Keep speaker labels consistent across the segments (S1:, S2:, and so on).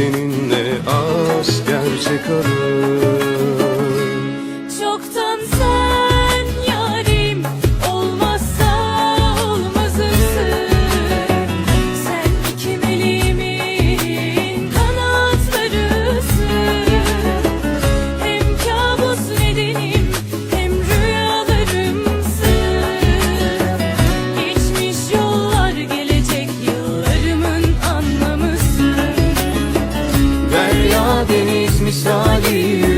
S1: senin Karadeniz misali.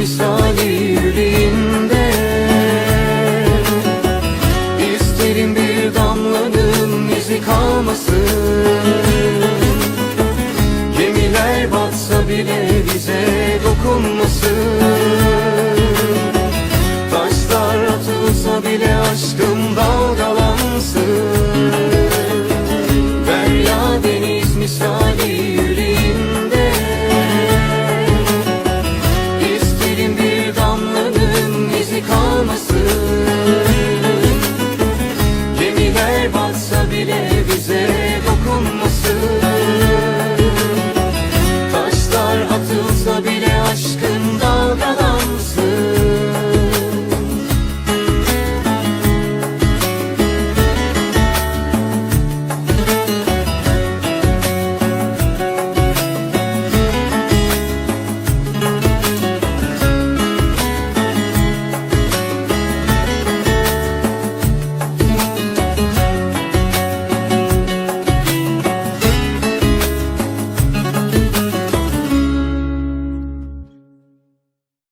S1: misali yüreğimde. İsterim bir damlanın izi kalmasın. Gemiler batsa bile bize dokunmasın.